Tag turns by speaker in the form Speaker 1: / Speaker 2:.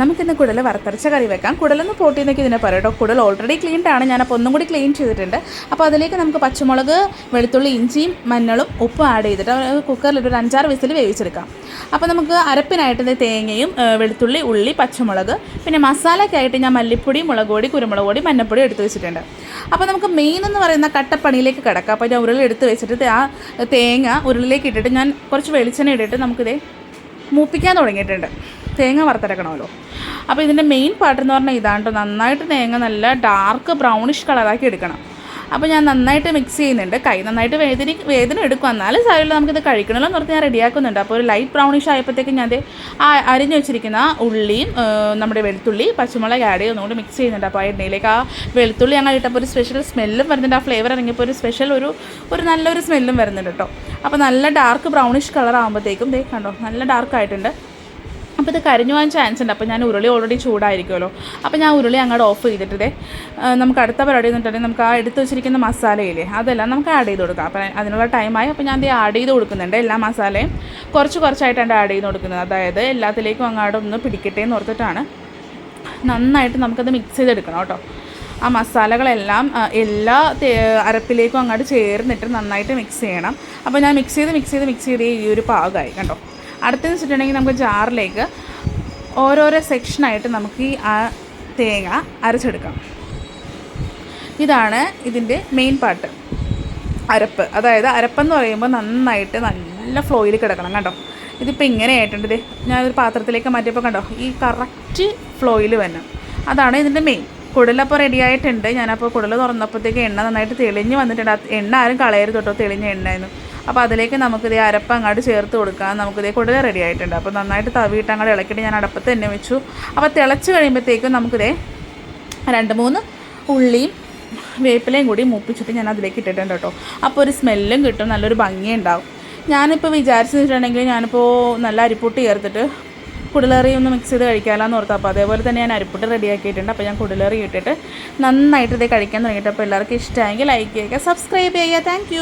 Speaker 1: നമുക്കിന്ന് കുടൽ വറുത്തരച്ച കറി വെക്കാം. കുടലൊന്ന് പോട്ടി എന്നൊക്കെ ഇതിനെ പറയാം കേട്ടോ. കുടൽ ഓൾറെഡി ക്ലീൻഡ് ആണ്. ഞാനപ്പോൾ ഒന്നും കൂടി ക്ലീൻ ചെയ്തിട്ടുണ്ട്. അപ്പോൾ അതിലേക്ക് നമുക്ക് പച്ചമുളക് വെളുത്തുള്ളി ഇഞ്ചിയും മഞ്ഞളും ഉപ്പും ആഡ് ചെയ്തിട്ട് കുക്കറിൽ ഒരു അഞ്ചാറ് വിസിൽ വേവിച്ചെടുക്കാം. അപ്പോൾ നമുക്ക് അരപ്പിനായിട്ട് തേങ്ങയും വെളുത്തുള്ളി ഉള്ളി പച്ചമുളക് പിന്നെ മസാലയ്ക്കായിട്ട് ഞാൻ മല്ലിപ്പൊടി മുളക് പൊടി കുരുമുളക് പൊടി മഞ്ഞപ്പൊടി എടുത്ത് വെച്ചിട്ടുണ്ട്. അപ്പോൾ നമുക്ക് മെയിൻ എന്ന് പറയുന്ന കട്ടപ്പണിയിലേക്ക് കിടക്കാം. അപ്പോൾ ഞാൻ ഉരുളി എടുത്ത് വെച്ചിട്ട് ആ തേങ്ങ ഉരുളിലേക്ക് ഇട്ടിട്ട് ഞാൻ കുറച്ച് വെളിച്ചെണ്ണ ഇട്ടിട്ട് നമുക്കിതേ മൂപ്പിക്കാൻ തുടങ്ങിയിട്ടുണ്ട്. തേങ്ങ വറുത്തെടുക്കണമല്ലോ. അപ്പോൾ ഇതിന്റെ മെയിൻ പാർട്ട് എന്ന് പറഞ്ഞാൽ ഇതാണ് കേട്ടോ നന്നായിട്ട് തേങ്ങ നല്ല ഡാർക്ക് ബ്രൗണിഷ് കളറാക്കി എടുക്കണം. അപ്പോൾ ഞാൻ നന്നായിട്ട് മിക്സ് ചെയ്യുന്നുണ്ട്. കൈ നന്നായിട്ട് വേദന വേദന എടുക്കും. എന്നാലും സാരമില്ല നമുക്കിത് കഴിക്കണമല്ലോ എന്ന് പറഞ്ഞ് ഞാൻ റെഡിയാക്കുന്നുണ്ട് അപ്പോൾ ഒരു ലൈറ്റ് ബ്രൗണിഷ് ആയപ്പോഴത്തേക്കും ഞാൻ ആ അരിഞ്ഞ് വെച്ചിരിക്കുന്ന ഉള്ളിയും നമ്മുടെ വെളുത്തുള്ളി പച്ചമുളക് ആഡ് ചെയ്ത് ഒന്നുകൂടി മിക്സ് ചെയ്യുന്നുണ്ട്. അപ്പോൾ ആ എണ്ണയിലേക്ക് ആ വെളുത്തുള്ളി അങ്ങനെ ഇട്ടപ്പോൾ ഒരു സ്പെഷ്യൽ സ്മെല്ലും വരുന്നുണ്ട്. ആ ഫ്ലേവർ ഇറങ്ങിയപ്പോൾ ഒരു സ്പെഷ്യൽ ഒരു ഒരു നല്ലൊരു സ്മെല്ലും വരുന്നുണ്ട് കേട്ടോ. അപ്പോൾ നല്ല ഡാർക്ക് ബ്രൗണിഷ് കളർ ആകുമ്പോഴത്തേക്കും ദേ കണ്ടോ നല്ല ഡാർക്ക് ആയിട്ടുണ്ട്. അപ്പോൾ ഇത് കരിഞ്ഞു പോകാൻ ചാൻസ് ഉണ്ട്. അപ്പോൾ ഞാൻ ഉരുളി ഓൾറെഡി ചൂടായിരിക്കുമല്ലോ. അപ്പോൾ ഞാൻ ഉരുളി അങ്ങോട്ട് ഓഫ് ചെയ്തിട്ടേ നമുക്ക് അടുത്ത പരിപാടി എന്നിട്ടുണ്ടെങ്കിൽ നമുക്ക് ആ എടുത്ത് വെച്ചിരിക്കുന്ന മസാലയില്ലേ അതെല്ലാം നമുക്ക് ആഡ് ചെയ്ത് കൊടുക്കാം. അപ്പോൾ അതിനുള്ള ടൈമായി അപ്പോൾ ഞാൻ ഇത് ആഡ് ചെയ്ത് കൊടുക്കുന്നുണ്ട് എല്ലാ മസാലയും കുറച്ച് കുറച്ചായിട്ടാണ് ആഡ് ചെയ്ത് കൊടുക്കുന്നത്. അതായത് എല്ലാത്തിലേക്കും അങ്ങോട്ട് ഒന്ന് പിടിക്കട്ടെ എന്ന് ഓർത്തിട്ടാണ് നന്നായിട്ട് നമുക്കത് മിക്സ് ചെയ്തെടുക്കണം കേട്ടോ. ആ മസാലകളെല്ലാം എല്ലാ അരപ്പിലേക്കും അങ്ങോട്ട് ചേർന്നിട്ട് നന്നായിട്ട് മിക്സ് ചെയ്യണം. അപ്പോൾ ഞാൻ മിക്സ് ചെയ്ത് മിക്സ് ചെയ്ത് മിക്സ് ചെയ്ത് ഈ ഒരു പാകമായി കണ്ടോ. അടുത്തെന്ന് വെച്ചിട്ടുണ്ടെങ്കിൽ നമുക്ക് ജാറിലേക്ക് ഓരോരോ സെക്ഷനായിട്ട് നമുക്ക് ഈ ആ തേങ്ങ അരച്ചെടുക്കാം. ഇതാണ് ഇതിന്റെ മെയിൻ പാർട്ട് അരപ്പ്. അതായത് അരപ്പെന്ന് പറയുമ്പോൾ നന്നായിട്ട് നല്ല ഫ്ലോയിൽ കിടക്കണം കണ്ടോ? ഇതിപ്പോൾ ഇങ്ങനെ ആയിട്ടുണ്ട് ഞാനൊരു പാത്രത്തിലേക്ക് മാറ്റിയപ്പോൾ കണ്ടോ? ഈ കറക്റ്റ് ഫ്ലോയിൽ വരണം. അതാണ് ഇതിന്റെ മെയിൻ. കുടലപ്പോൾ റെഡി ആയിട്ടുണ്ട്. ഞാനപ്പോൾ കുടൽ തുറന്നപ്പോഴത്തേക്ക് എണ്ണ നന്നായിട്ട് തെളിഞ്ഞ് വന്നിട്ടുണ്ട്. എണ്ണ ആരും കളയരുത് കേട്ടോ. തെളിഞ്ഞ എണ്ണയെന്ന് അപ്പോൾ അതിലേക്ക് നമുക്കിതേ അരപ്പ് അങ്ങോട്ട് ചേർത്ത് കൊടുക്കാം. നമുക്കിതേ കൂടുതൽ റെഡി ആയിട്ടുണ്ട്. അപ്പോൾ നന്നായിട്ട് തവിയിട്ട് അങ്ങോട്ട് ഇളക്കിയിട്ട് ഞാൻ അടപ്പത്ത് തന്നെ വെച്ചു. അപ്പോൾ തിളച്ച് കഴിയുമ്പോഴത്തേക്കും നമുക്കിതേ രണ്ട് മൂന്ന് ഉള്ളിയും വേപ്പിലയും കൂടി മൂപ്പിച്ചിട്ട് ഞാൻ അതിലേക്ക് ഇട്ടിട്ടുണ്ട് കേട്ടോ. അപ്പോൾ ഒരു സ്മെല്ലും കിട്ടും. നല്ലൊരു ഭംഗിയുണ്ടാവും ഞാനിപ്പോൾ വിചാരിച്ചു വെച്ചിട്ടുണ്ടെങ്കിൽ ഞാനിപ്പോൾ നല്ല അരിപ്പൊട്ട് ചേർത്തിട്ട് കുടലറി ഒന്ന് മിക്സ് ചെയ്ത് കഴിക്കാമല്ലോ എന്ന് അപ്പോൾ അതേപോലെ തന്നെ ഞാൻ അരിപ്പൊട്ടി റെഡിയാക്കിയിട്ടുണ്ട് അപ്പോൾ ഞാൻ കുടലറി ഇട്ടിട്ട് നന്നായിട്ട് ഇത് കഴിക്കാൻ തുടങ്ങിയിട്ട്. അപ്പോൾ എല്ലാവർക്കും ഇഷ്ടമായെങ്കിൽ ലൈക്ക് ചെയ്യുക സബ്സ്ക്രൈബ് ചെയ്യുക. താങ്ക്